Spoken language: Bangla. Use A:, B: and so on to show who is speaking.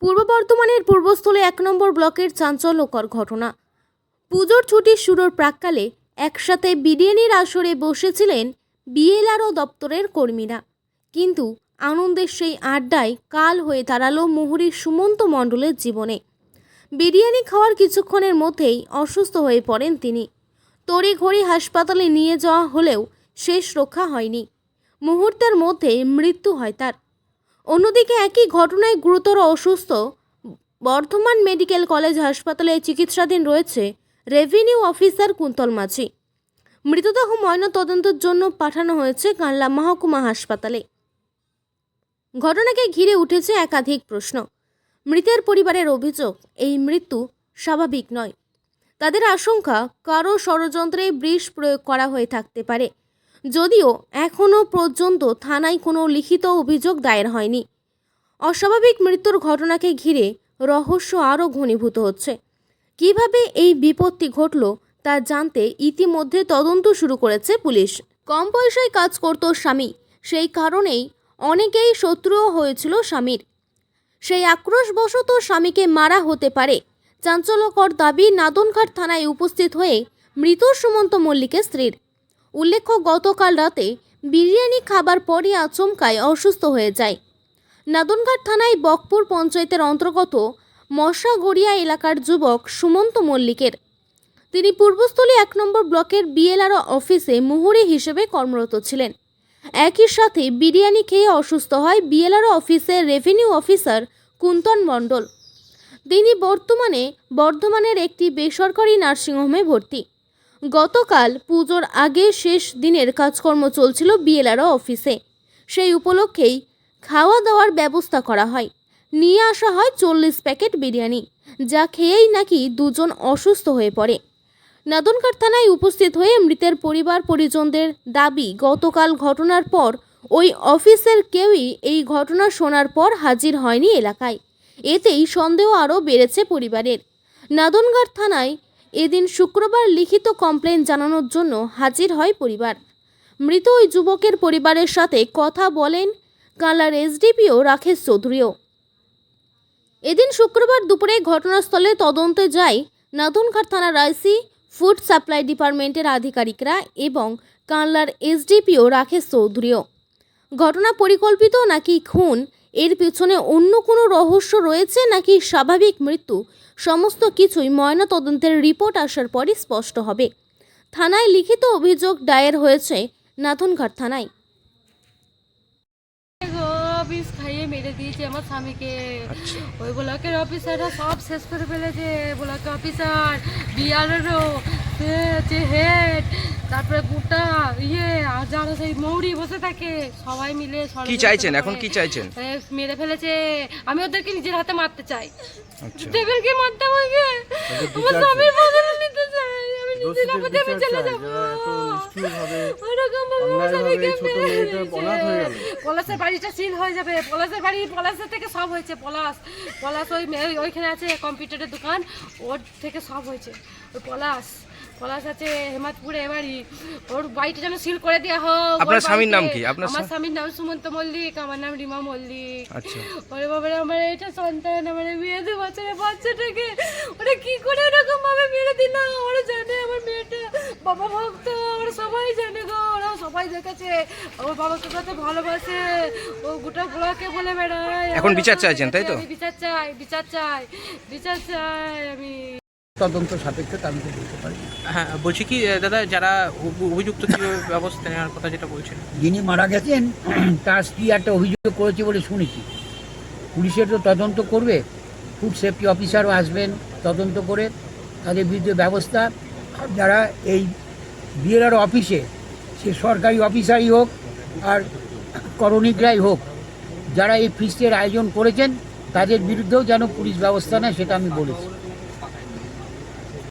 A: পূর্ব বর্ধমানের পূর্বস্থলে এক নম্বর ব্লকের চাঞ্চল্যকর ঘটনা। পুজোর ছুটির শুরুর প্রাককালে একসাথে বিরিয়ানির আসরে বসেছিলেন বিএলআরও দপ্তরের কর্মীরা। কিন্তু আনন্দের সেই আড্ডায় কাল হয়ে দাঁড়াল মুহুরীর সুমন্ত মণ্ডলের জীবনে। বিরিয়ানি খাওয়ার কিছুক্ষণের মধ্যেই অসুস্থ হয়ে পড়েন তিনি। তড়িঘড়ি হাসপাতালে নিয়ে যাওয়া হলেও শেষ রক্ষা হয়নি। মুহূর্তের মধ্যে মৃত্যু হয় তার। অন্যদিকে একই ঘটনায় গুরুতর অসুস্থ বর্ধমান মেডিকেল কলেজ হাসপাতালে চিকিৎসাধীন রয়েছে রেভিনিউ অফিসার কুন্তল মাঝি। মৃতদেহ ময়নাতদন্তের জন্য পাঠানো হয়েছে কানলা মহকুমা হাসপাতালে। ঘটনাকে ঘিরে উঠেছে একাধিক প্রশ্ন। মৃতের পরিবারের অভিযোগ, এই মৃত্যু স্বাভাবিক নয়। তাদের আশঙ্কা কারও ষড়যন্ত্রে বিষ প্রয়োগ করা হয়ে থাকতে পারে। যদিও এখনও পর্যন্ত থানায় কোনো লিখিত অভিযোগ দায়ের হয়নি। অস্বাভাবিক মৃত্যুর ঘটনাকে ঘিরে রহস্য আরও ঘনীভূত হচ্ছে। কীভাবে এই বিপত্তি ঘটল তা জানতে ইতিমধ্যে তদন্ত শুরু করেছে পুলিশ। কম পয়সায় কাজ করত স্বামী, সেই কারণেই অনেকেই শত্রুও হয়েছিল স্বামীর। সেই আক্রোশবশত স্বামীকে মারা হতে পারে, চাঞ্চল্যকর দাবি নাদনঘাট থানায় উপস্থিত হয়ে মৃত সুমন্ত মল্লিকের স্ত্রীর। উল্লেখ্য, গতকাল রাতে বিরিয়ানি খাবার পরই আচমকায় অসুস্থ হয়ে যায়। নাদনঘাট থানায় বকপুর পঞ্চায়েতের অন্তর্গত মশাগড়িয়া এলাকার যুবক সুমন্ত মল্লিকের। তিনি পূর্বস্থলী এক নম্বর ব্লকের বিএলআরও অফিসে মুহুরি হিসেবে কর্মরত ছিলেন। একই সাথে বিরিয়ানি খেয়ে অসুস্থ হয় বিএলআরও অফিসের রেভিনিউ অফিসার কুন্তন মণ্ডল। তিনি বর্তমানে বর্ধমানের একটি বেসরকারি নার্সিংহোমে ভর্তি। গতকাল পুজোর আগে শেষ দিনের কাজকর্ম চলছিল বিএলআরও অফিসে। সেই উপলক্ষেই খাওয়া দাওয়ার ব্যবস্থা করা হয়। নিয়ে আসা হয় চল্লিশ প্যাকেট বিরিয়ানি, যা খেয়েই নাকি দুজন অসুস্থ হয়ে পড়ে। নাদনঘাট থানায় উপস্থিত হয়ে মৃতের পরিবার পরিজনদের দাবি, গতকাল ঘটনার পর ওই অফিসের কেউই এই ঘটনা শোনার পর হাজির হয়নি এলাকায়। এতেই সন্দেহ আরও বেড়েছে পরিবারের। নাদনঘাট থানায় এদিন শুক্রবার লিখিত কমপ্লেন জানানোর জন্য হাজির হয় পরিবার। মৃত ওই যুবকের পরিবারের সাথে কথা বলেন কালার এসডিপিও রাকেশ চৌধুরীও। এদিন শুক্রবার দুপুরে ঘটনাস্থলে তদন্তে যায় নাদনঘাট থানার আইসি, ফুড সাপ্লাই ডিপার্টমেন্টের আধিকারিকরা এবং কানলার এসডিপিও রাকেশ চৌধুরীও। ঘটনা পরিকল্পিত নাকি খুন? এর পেছনে অন্য কোনো রহস্য রয়েছে নাকি স্বাভাবিক মৃত্যু? সমস্ত কিছুই ময়নাতদন্তের রিপোর্ট আসার পরই স্পষ্ট হবে। থানায় লিখিত অভিযোগ দায়ের হয়েছে নাথনঘাট থানায়।
B: বিষ খাইয়ে মেরে দিয়েছে আমার স্বামীকে।
C: আচ্ছা।
B: ওই ব্লকের অফিসাররা সব শেষ করে ফেলেছে ব্লক অফিসার বিআরও যে হেড তারপরে গোটা ইয়ে যারা সেই মৌরি বসে থাকে সবাই মিলে
C: কি চাইছেন? এখন কি চাইছেন?
B: মেরে ফেলেছে। আমি ওদেরকে নিজের হাতে মারতে চাই।
C: আচ্ছা।
B: দেবেনকে মারতে আমাকে। আমার স্বামীর বদলে নিতে চাই। আমি নিজের আমি চলে যাব। পলাশের বাড়িটা সিল হয়ে যাবে। পলাশের বাড়ি পলাশের থেকে সব হয়েছে। পলাশ পলাশ ওই ওইখানে আছে কম্পিউটারের দোকান। ওর থেকে সব হয়েছে। পলাশ পলাশ আছে হেমাতপুরে এবারই। ওর বাড়িটা যেন সিল করে দেওয়া হোক
C: আপনার স্বামীর নাম কি? আপনার
B: আমার স্বামীর নাম সুমন্ত মল্লিক আমার নাম রিমা মল্লিক।
C: আচ্ছা।
B: ওরে বাবা আমার এটা সন্তান আমার বিয়ে দু বছরের বাচ্চাটাকে ওরা কি করে এরকম ভাবে মেরে দিল? ওরা জানে আমার মেয়েটা বাবা ভক্ত ওরা সবাই জানে গো ওরা সবাই দেখেছে। ওর বাবাকে কত ভালোবাসে। ও গোটা ব্লকে বলে বেড়ায়।
C: এখন বিচার চাইছেন, তাই তো?
B: বিচার চাই বিচার চাই বিচার চাই আমি
D: তদন্ত সাপেক্ষে আমি তো বলতে পারি
E: হ্যাঁ বলছি কি দাদা যারা অভিযুক্ত কীভাবে ব্যবস্থা নেওয়ার কথা যেটা বলছেন।
D: যিনি মারা গেছেন তার স্ত্রী একটা অভিযোগ করেছে বলে শুনেছি। পুলিশের তো তদন্ত করবে ফুড সেফটি অফিসারও আসবেন তদন্ত করে তাদের বিরুদ্ধে ব্যবস্থা। যারা এই বিএলআর অফিসে সে সরকারি অফিসারই হোক আর করণিকরাই হোক যারা এই ফিস্টের আয়োজন করেছেন তাদের বিরুদ্ধেও যেন পুলিশ ব্যবস্থা নেয় সেটা আমি বলেছি।